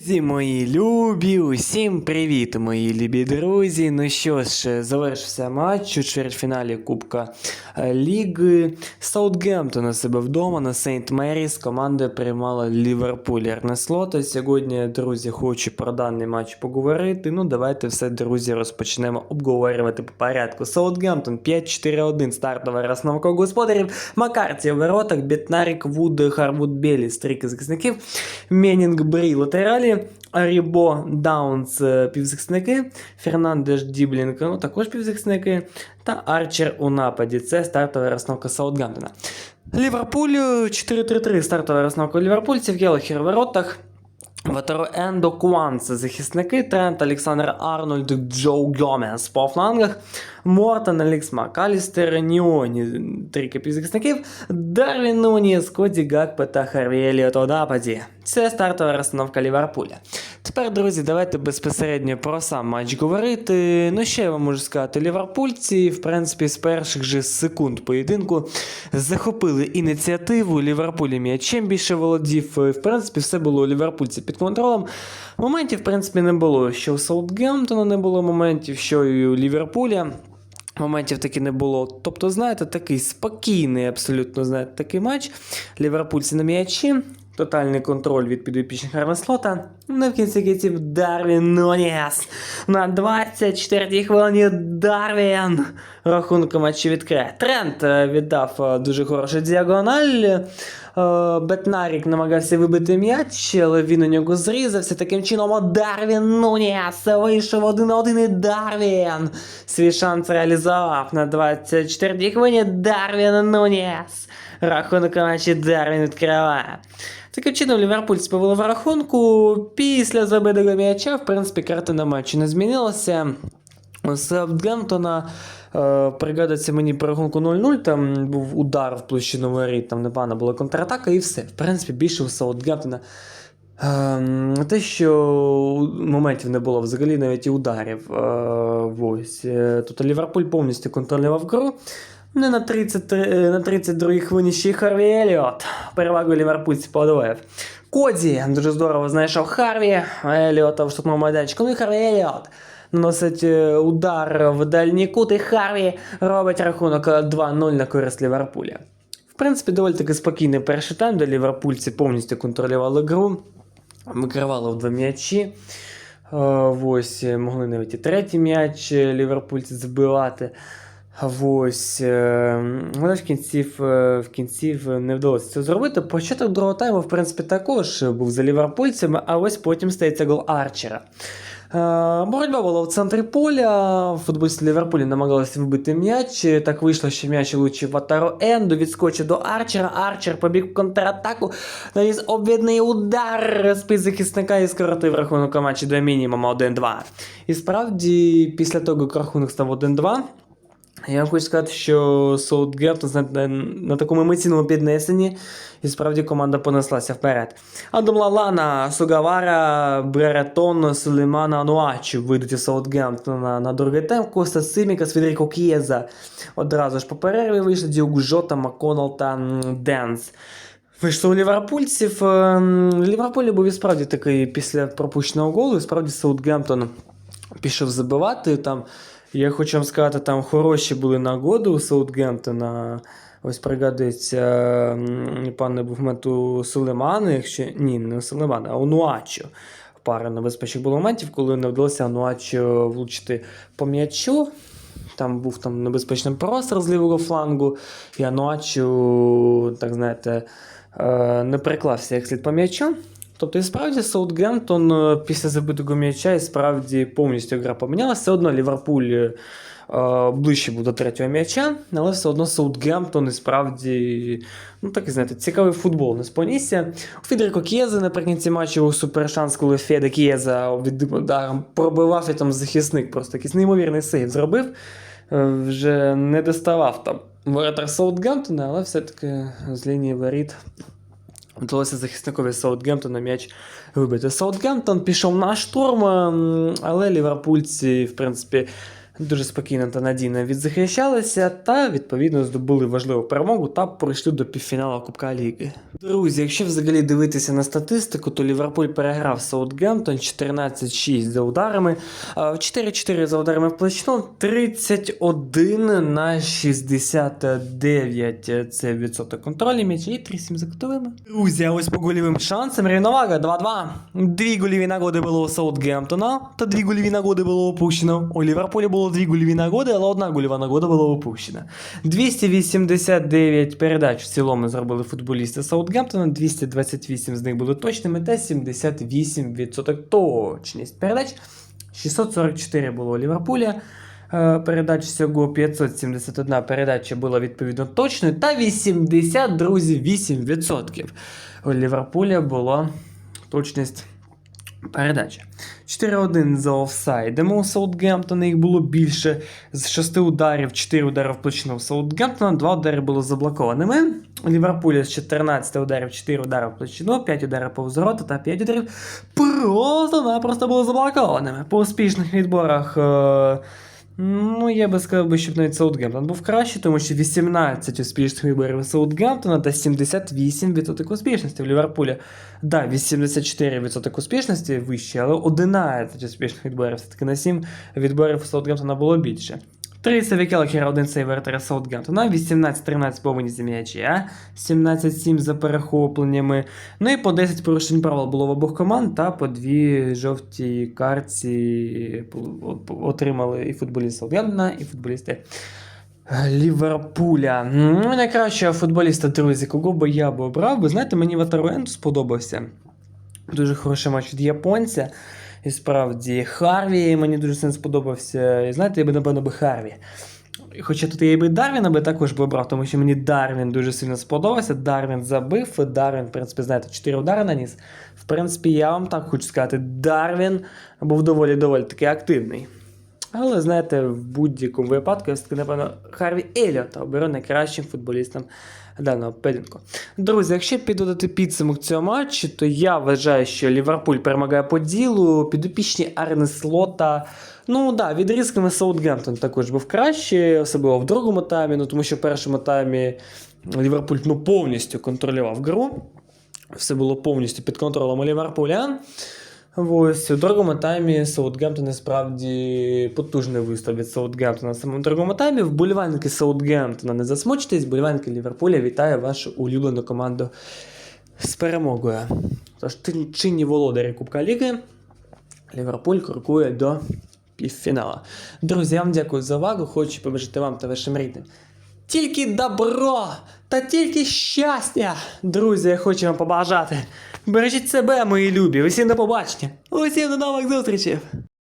Друзі, мої любі, усім привіт, мої любі друзі. Ну що ж, завершився матч у чвертьфіналі Кубка е, Ліги. Саутгемптон у себе вдома на Сейнт Меріс. Команда приймала Ліверпуль Ернеслота. Сьогодні, друзі, хочу про даний матч поговорити. Ну, давайте все, друзі, розпочнемо обговорювати по порядку. Саутгемптон 5-4-1, стартова розновка господарів. Макарті в воротах, Бітнарік, Вуд, Харвуд, Белі, стрійки захисників. Менінг, Брі, латералі. Арібо, Даунс, е, півзахисники, Фернандеш, Діблінг, ну також півзахисники, та Арчер у нападі. Це стартова розновка Саутгемптона. Ліверпуль 4-3-3, стартова розновка ліверпульців, Гелахер в воротах. Ендо Куан це захисники, Трент, Олександр Арнольд, Джо Гомес по флангах, Мортон, Алекс Макалістер, Ніоні, трійка півзахисників, Дарвін Нуніс, Коді Гакпе та Харві Еліот у нападі. Це стартова розстановка Ліверпуля. Тепер, друзі, давайте безпосередньо про сам матч говорити. Ну, що я вам можу сказати, ліверпульці, в принципі, з перших же секунд поєдинку захопили ініціативу. Ліверпуль м'ячем більше володів. В принципі, все було у ліверпульці під контролем. Моментів, в принципі, не було. Що у Саутгемптона не було моментів, що і у Ліверпуля. Моментів таки не було. Тобто, знаєте, такий спокійний, абсолютно знаєте, такий матч. Ліверпульці на м'ячі. Тотальний контроль від підопічних Армеслота. Ну, в кінці кінців Дарвін Нуніс. На 24-й хвилині Дарвін. Рахунок матчі відкриє. Трент е, віддав е, дуже хороший діагональ. Е, Бетнарік намагався вибити м'яч, але він у нього зрізався. Таким чином Дарвін Нуніс вийшов один на один і Дарвін. Свій шанс реалізував на 24-й хвилині Дарвін Нуніс. Рахунок матчі Дарвін відкриває. Таким чином, Ліверпуль сповели в рахунку. Після забитого м'яча, в принципі, картина матчу не змінилася. Саутгемптона е, пригадується мені по рахунку 0-0, там був удар в площину воріт, там непогана була контратака і все. В принципі, більше у Саутгемптона. Ем, те, що моментів не було взагалі навіть і ударів. Е, ось. Е, Тобто Ліверпуль повністю контролював гру. Не на 33, е, на 32-й хвилині ще Харві Еліот. Перевагу ліверпульці подвоїв. Коді дуже здорово знайшов Харві. Еліота в штатному майданчику. Ну і Харві Еліот. Наносить е, удар в дальній кут, і Харві робить рахунок е, 2-0 на користь Ліверпуля. В принципі, доволі таки спокійний перший тайм, де ліверпульці повністю контролювали гру, викривали в два м'ячі. Е, Ось, е, могли навіть і третій м'яч е, ліверпульці забивати. Ось, але в кінців, е, в кінців не вдалося це зробити. Початок другого тайму, в принципі, також був за ліверпульцями, а ось потім стається гол Арчера. Е, Боротьба була в центрі поля. Футболісти Ліверпулі намагалися вбити м'яч. Так вийшло, що м'яч влучив Атару Енду, відскочив до Арчера. Арчер побіг в контратаку, наніс обвідний удар з під захисника і скоротив рахунок матчі до мінімуму 1-2. І справді, після того, як рахунок став 1-2. Я хочу сказати, що Саутгемптон на, на такому емоційному піднесенні, і справді команда понеслася вперед. Адам Лалана, Сугавара, Бреретон, Сулеймана Ануачі вийдуть із Саутгемптона на другий тайм. Коста Симікас, Федеріко К'єза. Одразу ж по перерві вийшли Діогу Жота, Маконал та Денс. Вийшло у ліверпульців. Ем, Ліверпуль був і справді такий після пропущеного голу, і справді Саутгемптон пішов забивати. Там, я хочу вам сказати, там хороші були нагоди у Саутгемптона. Ось пригадується, м, пан не був мету Сулеймана, якщо ні, не у Сулеймана, а у Нуачо. Пара небезпечних було моментів, коли не вдалося Нуачо влучити по м'ячу. Там був там небезпечний простір з лівого флангу, і Ануачу, так знаєте, е, не приклався як слід по м'ячу. Тобто, і справді Саутгемптон е, після забитого м'яча і справді повністю гра помінялася. Все одно Ліверпуль е, ближче був до третього м'яча, але все одно Саутгемптон і справді, ну такий знаєте, цікавий футбол не спонісся. У Федеріко К'єзе наприкінці матчу був супершанс, коли Феде К'єза від ударом пробивав там захисник, просто якийсь неймовірний сейв зробив. Е, Вже не доставав там воротар Саутгемптона, але все-таки з лінії воріт Вдалося захисникові Саутгемптона м'яч вибити. Саутгемптон пішов на штурм, ем, але ліверпульці, в принципі, дуже спокійно та надійно відзахищалися та відповідно здобули важливу перемогу та пройшли до півфіналу Кубка Ліги. Друзі, якщо взагалі дивитися на статистику, то Ліверпуль переграв Саутгемптон 14-6 за ударами, 4-4 за ударами в плечно, 31 на 69 це відсоток контролю м'яча і 3-7 за кутовими. Друзі, а ось по гольовим шансам рівновага 2-2. Дві гольові нагоди було у Саутгемптона, та дві гольові нагоди було опущено. У Ліверпулі було дві гольові нагоди, але одна гольова нагода була опущена. 289 передач в цілому зробили футболісти Саутгемптона, 228 з них були точними, та 78% точність передач. 644 було у Ліверпуля. Е, Передач всього 571 передача була відповідно точною, та 80, друзі, 8%. У Ліверпуля була точність передачі. 4-1 за офсайдами у Саутгемптона їх було більше. З 6 ударів, 4 удари в площину у Саутгемптона, 2 удари були заблокованими. У Ліверпуля з 14 ударів, 4 удари в площину, 5 ударів повз ворота та 5 ударів просто-напросто були заблокованими. По успішних відборах. Е- Ну, я би сказав, щоб навіть Саутгемптон був краще, тому що 18 успішних виборів Саутгемптона та 78% успішності в Ліверпулі. Да, 84% успішності вище, але 11 успішних відборів. Все-таки на 7 відборів у Саутгемптона було більше. 3 сейви Келлахера, 1 сейв вратаря Саутгемптона, 18-13 повинні за м'яча, 17-7 за перехопленнями. Ну і по 10 порушень правил було в обох команд, та по 2 жовті карці отримали і футболісти Саутгемптона, і футболісти Ліверпуля. Ну, найкращого футболіста, друзі, кого би я би обрав, бо знаєте, мені Ватаруенду сподобався. Дуже хороший матч від японця. І справді Харві мені дуже сильно сподобався. І знаєте, я би, напевно, би Харві. Хоча тут я і би Дарвіна би також би обрав, тому що мені Дарвін дуже сильно сподобався. Дарвін забив. Дарвін, в принципі, знаєте, 4 удари наніс. В принципі, я вам так хочу сказати, Дарвін був доволі доволі таки активний. Але знаєте, в будь-якому випадку я все-таки, напевно, Харві Еліота оберу найкращим футболістом даного поєдинку. Друзі, якщо підводити підсумок цього матчу, то я вважаю, що Ліверпуль перемагає по ділу, підопічні Арне Слота. Ну да, відрізками Саутгемптон також був краще, особливо в другому таймі, ну тому що в першому таймі Ліверпуль ну, повністю контролював гру. Все було повністю під контролем Ліверпуля. Ось у другому таймі Саутгемптон насправді потужний виступ від Саутгемптона. Саме в другому таймі вболівальники Саутгемптона не засмучтесь, вболівальники Ліверпуля вітає вашу улюблену команду з перемогою. Тож чинні володарі Кубка Ліги Ліверпуль крокує до півфінала. Друзі, я вам дякую за увагу. Хочу побажати вам та вашим рідним. Тільки добро та тільки щастя. Друзі, я хочу вам побажати. Бережіть себе, мої любі. Усім до побачення. Усім до нових зустрічей.